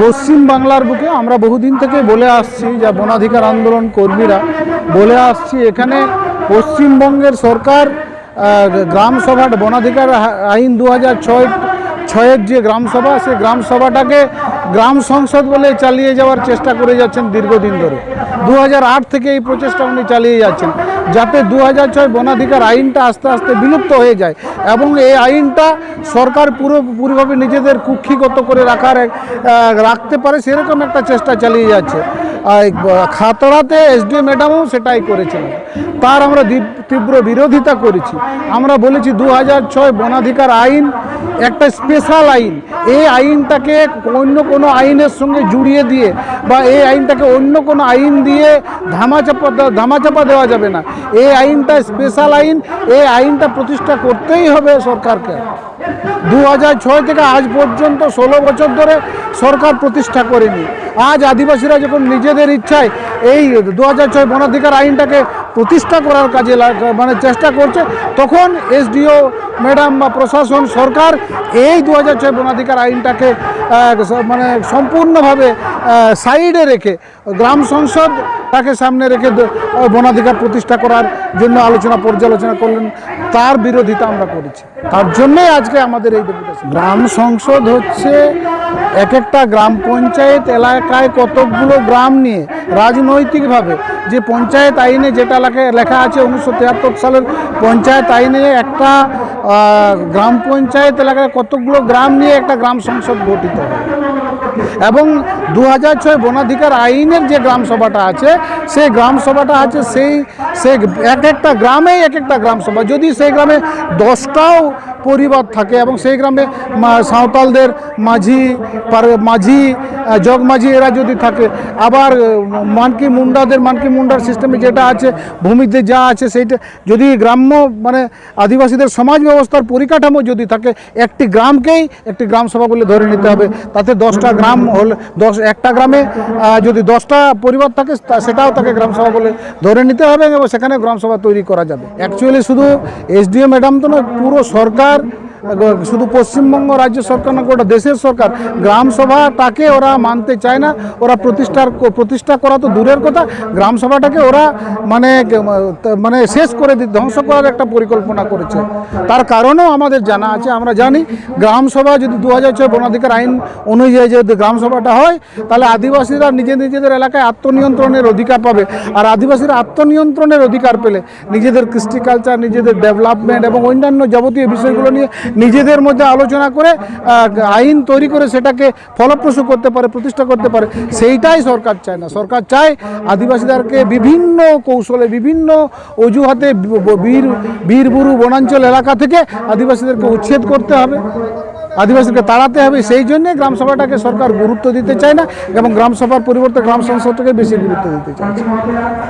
পশ্চিম বাংলার বুকে আমরা বহুদিন থেকে বলে আসছি যা বনাধিকার আন্দোলন কর্মীরা বলে আসছি এখানে পশ্চিমবঙ্গের সরকার আহ, গ্রাম সভা বনাধিকার আইন দু হাজার ছয় ছয়ের যে গ্রাম সভা সেই গ্রাম সংসদ বলে চালিয়ে যাওয়ার চেষ্টা করে যাচ্ছেন দীর্ঘদিন ধরে। দু থেকে এই প্রচেষ্টা উনি চালিয়ে যাচ্ছেন। যাতে দু হাজার ছয় বনাধিকার আইনটা আস্তে আস্তে বিলুপ্ত হয়ে যায় এবং এই আইনটা সরকার পুরোপুরিভাবে নিজেদের কুক্ষিগত করে রাখার রাখতে পারে, সেরকম একটা চেষ্টা চালিয়ে যাচ্ছে। খাতড়াতে এসডিএম ম্যাডামও সেটাই করেছিলেন। তার আমরা তীব্র বিরোধিতা করেছি। আমরা বলেছি দু হাজার ছয় বনাধিকার আইন একটা স্পেশাল আইন। এই আইনটাকে অন্য কোনো আইনের সঙ্গে জুড়িয়ে দিয়ে বা এই আইনটাকে অন্য কোনো আইন দিয়ে ধামাচাপা ধামাচাপা দেওয়া যাবে না। এই আইনটা স্পেশাল আইন, এই আইনটা প্রতিষ্ঠা করতেই হবে সরকারকে। দু হাজার ছয় থেকে আজ পর্যন্ত ষোলো বছর ধরে সরকার প্রতিষ্ঠা করেনি। আজ আদিবাসীরা যখন নিজেদের ইচ্ছায় এই দু হাজার ছয় বনাধিকার আইনটাকে প্রতিষ্ঠা করার কাজে মানে চেষ্টা করছে, তখন এসডিও, ম্যাডাম বা প্রশাসন, সরকার এই দু হাজার ছয় বনাধিকার আইনটাকে মানে সম্পূর্ণভাবে সাইডে রেখে গ্রাম সংসদ তাকে সামনে রেখে বনাধিকার প্রতিষ্ঠা করার জন্য আলোচনা, পর্যালোচনা করলেন। তার বিরোধিতা আমরা করেছি। তার জন্যই আজকে আমাদের এই ডেপুটেশন। গ্রাম সংসদ হচ্ছে এক একটা গ্রাম পঞ্চায়েত এলাকায় কতকগুলো গ্রাম নিয়ে রাজনৈতিকভাবে যে পঞ্চায়েত আইনে যেটা লেখা লেখা আছে উনিশশো তিয়াত্তর সালের পঞ্চায়েত আইনে একটা গ্রাম পঞ্চায়েত এলাকায় কতকগুলো গ্রাম নিয়ে একটা গ্রাম সংসদ গঠিত হয়। এবং দু হাজার ছয় বনাধিকার আইনের যে গ্রাম সভাটা আছে, সেই গ্রাম সভাটা আছে, সেই সেই এক একটা গ্রামেই এক একটা গ্রাম সভা। যদি সেই গ্রামে দশটাও পরিবার থাকে এবং সেই গ্রামে সাঁওতালদের মাঝি মাঝি আহ, জগ মাঝি এরা যদি থাকে আবার মানকি মুন্ডাদের মানকি মুন্ডার সিস্টেমে যেটা আছে ভূমিতে যা আছে সেইটা যদি গ্রাম্য মানে আদিবাসীদের সমাজ ব্যবস্থার পরিকাঠামো যদি থাকে একটি গ্রামকেই একটি গ্রাম সভা বলে ধরে নিতে হবে। তাতে দশটা গ্রাম হলে দশ একটা গ্রামে যদি দশটা পরিবার থাকে সেটাও তাকে গ্রাম সভা বলে ধরে নিতে হবে এবং সেখানে গ্রাম সভা তৈরি করা যাবে। অ্যাকচুয়ালি শুধু এসডিও ম্যাডাম তো নয় পুরো সরকার lugar শুধু পশ্চিমবঙ্গ রাজ্য সরকার না, গোটা দেশের সরকার, গ্রাম সভাটাকে ওরা মানতে চায় না। ওরা প্রতিষ্ঠার প্রতিষ্ঠা করা তো দূরের কথা। গ্রাম সভাটাকে ওরা মানে মানে শেষ করে ধ্বংস করার একটা পরিকল্পনা করেছে। তার কারণেও আমাদের জানা আছে, আমরা জানি, গ্রাম সভা যদি দু হাজার ছয় বনাধিকার আইন অনুযায়ী যদি গ্রাম সভাটা হয়, তাহলে আদিবাসীরা নিজের নিজেদের এলাকায় আত্মনিয়ন্ত্রণের অধিকার পাবে। আর আদিবাসীরা আত্মনিয়ন্ত্রণের অধিকার পেলে নিজেদের কৃষ্টি কালচার নিজেদের ডেভেলপমেন্ট এবং অন্যান্য যাবতীয় বিষয়গুলো নিয়ে নিজেদের মধ্যে আলোচনা করে আইন তৈরি করে সেটাকে ফলপ্রসূ করতে পারে, প্রতিষ্ঠা করতে পারে, সেইটাই সরকার চায় না। সরকার চায় আদিবাসীদেরকে বিভিন্ন কৌশলে, বিভিন্ন অজুহাতে বীর বীরবুরু বনাঞ্চল এলাকা থেকে আদিবাসীদেরকে উচ্ছেদ করতে হবে আদিবাসীকে তাড়াতে হবে, সেই জন্যে গ্রাম সভাটাকে সরকার গুরুত্ব দিতে চায় না এবং গ্রাম সভার পরিবর্তে গ্রাম সংসদটাকে বেশি গুরুত্ব দিতে চাইছে।